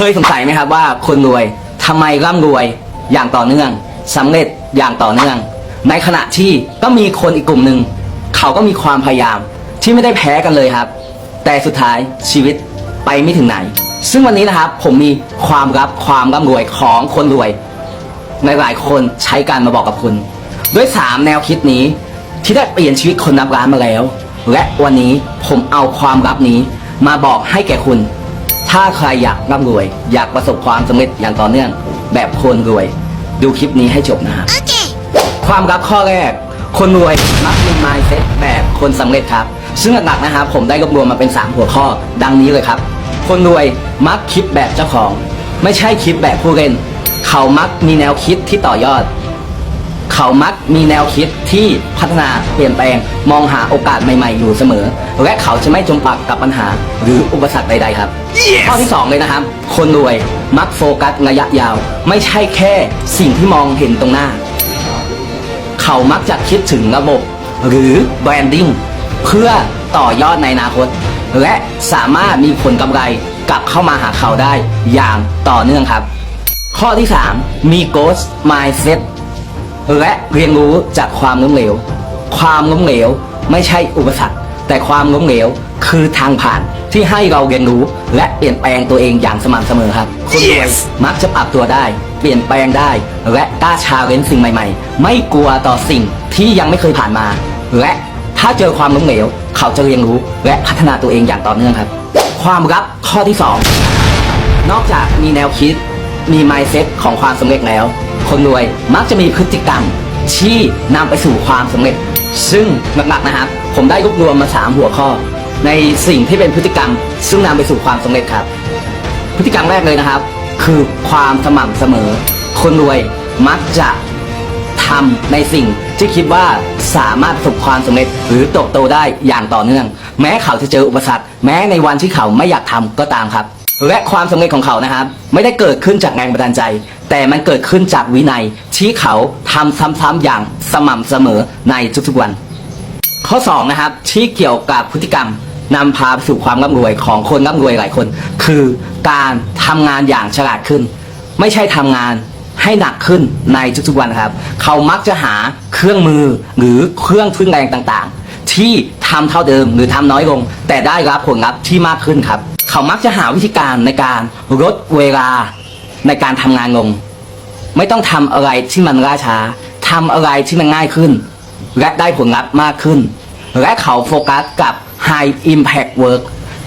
เคยสงสัยไหมครับว่าคนรวยทำไมร่ำรวยอย่างต่อเนื่องสำเร็จอย่างต่อเนื่อง ในขณะที่ก็มีคนอีกกลุ่มหนึ่งเขาก็มีความพยายามที่ไม่ได้แพ้กันเลยครับ แต่สุดท้ายชีวิตไปไม่ถึงไหน ซึ่งวันนี้นะครับผมมีความลับความร่ำรวยของคนรวยในหลายคนใช้การมาบอกกับคุณ ด้วย 3 แนวคิดนี้ที่ได้เปลี่ยนชีวิตคนนับล้านมาแล้ว และวันนี้ผมเอาความลับนี้มาบอกให้แก่คุณ ถ้าใครอยากร่ำรวย อยากประสบความสำเร็จอย่างต่อเนื่อง แบบคนรวย ดูคลิปนี้ให้จบนะครับความลับข้อแรก คนรวยมักมี mindset แบบคนสำเร็จครับ ซึ่งหลักๆนะครับผมได้รวบรวมมาเป็น 3 หัวข้อดังนี้เลยครับ คนรวยมักคิดแบบเจ้าของ ไม่ใช่คิดแบบผู้เล่น เขามักมีแนวคิดที่ต่อยอด เขามักมีแนวคิดที่พัฒนาเปลี่ยนแปลงมองหาโอกาสใหม่ๆอยู่เสมอ และเขาจะไม่จมปักกับปัญหาหรืออุปสรรคใดๆครับข้อที่สองเลยนะครับ คนรวยมักโฟกัสระยะยาว ไม่ใช่แค่สิ่งที่มองเห็นตรงหน้า เขามักจะคิดถึงระบบ หรือแบรนดิ้งเพื่อต่อยอดในอนาคต และสามารถมีผลกำไรกลับเข้ามาหาเขาได้อย่างต่อเนื่องครับ ข้อที่ 3 มี Ghost Mindset และเรียนรู้จากความล้มเหลว ความล้มเหลวไม่ใช่อุปสรรค แต่ความล้มเหลวคือทางผ่านที่ให้เราเรียนรู้ และเปลี่ยนแปลงตัวเองอย่างสม่ำเสมอครับ คนรวยมักจะปรับตัวได้ เปลี่ยนแปลงได้ และกล้าชาเลนจ์สิ่งใหม่ๆ ไม่กลัวต่อสิ่งที่ยังไม่เคยผ่านมา และถ้าเจอความล้มเหลว เขาจะเรียนรู้และพัฒนาตัวเองอย่างต่อเนื่องครับ ความลับข้อที่สองนอกจากมีแนวคิด มี mindset ของความสำเร็จแล้ว คนรวย มักจะมีพฤติกรรมที่นำไปสู่ความสำเร็จ ซึ่งหลักๆนะครับ ผมได้รวบรวมมา 3 หัวข้อ ในสิ่งที่เป็นพฤติกรรม ซึ่งนำไปสู่ความสำเร็จครับ พฤติกรรมแรกเลยนะครับ คือความสม่ำเสมอ คนรวยมักจะทำในสิ่งที่คิดว่าสามารถประสบความสำเร็จหรือเติบโตได้อย่างต่อเนื่อง แม้เขาจะเจออุปสรรค แม้ในวันที่เขาไม่อยากทำก็ตามครับ และความสำเร็จของเขานะครับ ไม่ได้เกิดขึ้นจากแรงบันดาลใจ แต่มันเกิดขึ้นจากวินัยที่เขาทำซ้ำๆอย่างสม่ำเสมอในทุกๆวัน ข้อ2นะครับที่เกี่ยวกับพฤติกรรมนำพาไปสู่ความร่ำรวยของคนร่ำรวยหลายคน คือการทำงานอย่างฉลาดขึ้น ไม่ใช่ทำงานให้หนักขึ้นในทุกๆวันนครับ เขามักจะหาเครื่องมือหรือเครื่องทุนแรงต่างๆ ที่ทำเท่าเดิมหรือทำน้อยลง แต่ได้รับผลลัพธ์ที่มากขึ้นครับ เขามักจะหาวิธีการในการลดเวลาในการทำงานลง ไม่ต้องทำอะไรที่มันล่าช้าทำอะไรที่มันง่ายขึ้น และได้ผลลัพธ์มากขึ้น และเขาโฟกัสกับ High Impact Work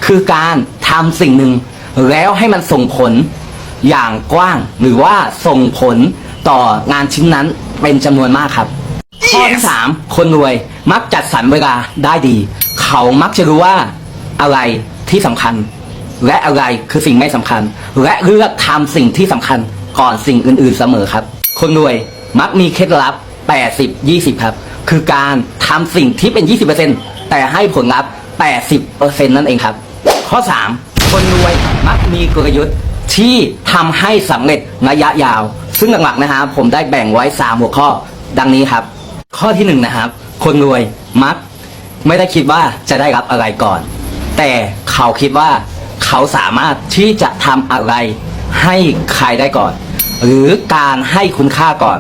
คือการทำสิ่งหนึ่ง แล้วให้มันส่งผลอย่างกว้าง หรือว่าส่งผลต่องานชิ้นนั้นเป็นจำนวนมากครับข้อที่สามคนรวยมักจัดสรรเวลาได้ดี เขามักจะรู้ว่าอะไรที่สำคัญ และอะไรคือสิ่งไม่สำคัญ และเลือกทำสิ่งที่สำคัญก่อนสิ่งอื่น ๆเสมอครับ คนรวยมักมีเคล็ดลับ 80 20 ครับ คือการทำสิ่งที่เป็น 20%แต่ให้ผลลัพธ์ 80%นั่นเองครับ ข้อ 3 คนรวยมักมีกลยุทธ์ที่ทำให้สำเร็จระยะยาว ซึ่งหลักๆนะครับผมได้แบ่งไว้ 3 หัวข้อดังนี้ครับ ข้อที่หนึ่งนะครับ คนรวยมักไม่ได้คิดว่าจะได้รับอะไรก่อน แต่เขาคิดว่า เขาสามารถที่จะทำอะไรให้ใครได้ก่อน หรือการให้คุณค่าก่อน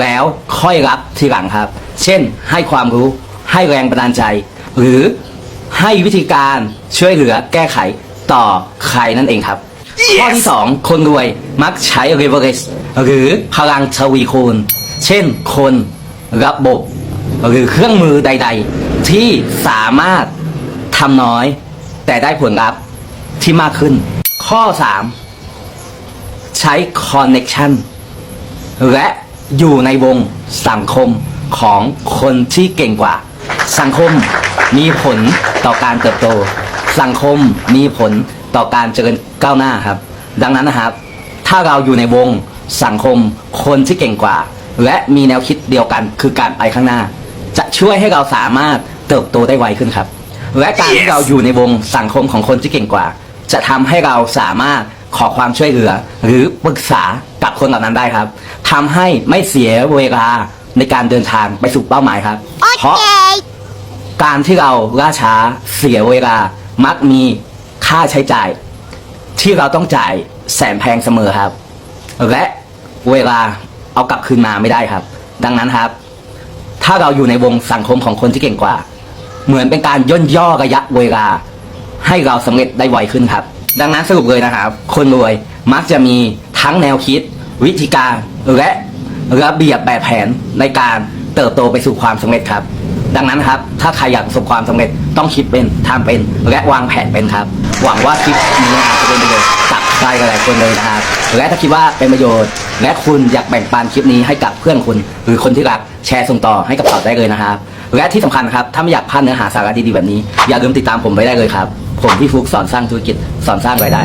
แล้วค่อยรับทีหลังครับ เช่น ให้ความรู้ ให้แรงบันดาลใจ หรือให้วิธีการช่วยเหลือแก้ไขต่อใครนั่นเองครับข้อที่ 2 คนรวยมักใช้ leverage หรือพลังทวีคูณ เช่น คนระบบ หรือเครื่องมือใด ๆ ที่สามารถทำน้อย แต่ได้ผลลัพธ์ ที่มากขึ้น ข้อ 3 ใช้ connection และอยู่ในวงสังคมของคนที่เก่งกว่า สังคมมีผลต่อการเติบโต สังคมมีผลต่อการเจริญก้าวหน้าครับ ดังนั้นนะครับ ถ้าเราอยู่ในวงสังคมคนที่เก่งกว่า และมีแนวคิดเดียวกันคือการไปข้างหน้า จะช่วยให้เราสามารถเติบโตได้ไวขึ้นครับ และการที่เราอยู่ในวงสังคมของคนที่เก่งกว่า จะทำให้เราสามารถขอความช่วยเหลือ หรือปรึกษากับคนเหล่านั้นได้ครับทำให้ไม่เสียเวลาในการเดินทางไปสู่เป้าหมายครับ เพราะการที่เราล่าช้าเสียเวลามักมีค่าใช้จ่าย ที่เราต้องจ่ายแสนแพงเสมอครับ และเวลาเอากลับคืนมาไม่ได้ครับ ดังนั้นครับ ถ้าเราอยู่ในวงสังคมของคนที่เก่งกว่า เหมือนเป็นการย่นย่อระยะเวลา ให้เราสำเร็จได้ไวขึ้นครับ ดังนั้นสรุปเลยนะครับ คนรวยมักจะมีทั้งแนวคิด วิธีการและระเบียบแบบแผนในการเติบโตไปสู่ความสำเร็จครับ ดังนั้นครับ ถ้าใครอยากประสบความสำเร็จต้องคิดเป็นทำเป็นและวางแผนเป็นครับ หวังว่าคลิปนี้นะครับจะเป็นประโยชน์กับใครหลายคนเลยนะครับ และถ้าคิดว่าเป็นประโยชน์ และคุณอยากแบ่งปันคลิปนี้ให้กับเพื่อนคุณ หรือคนที่รักแชร์ส่งต่อให้กับเขาได้เลยนะครับ และที่สำคัญครับ ถ้าไม่อยากพลาดเนื้อหาสาระดีๆแบบนี้ อย่าลืมติดตามผมไว้ได้เลยครับ ผมพี่ฟุกสอนสร้างธุรกิจสอนสร้างรายได้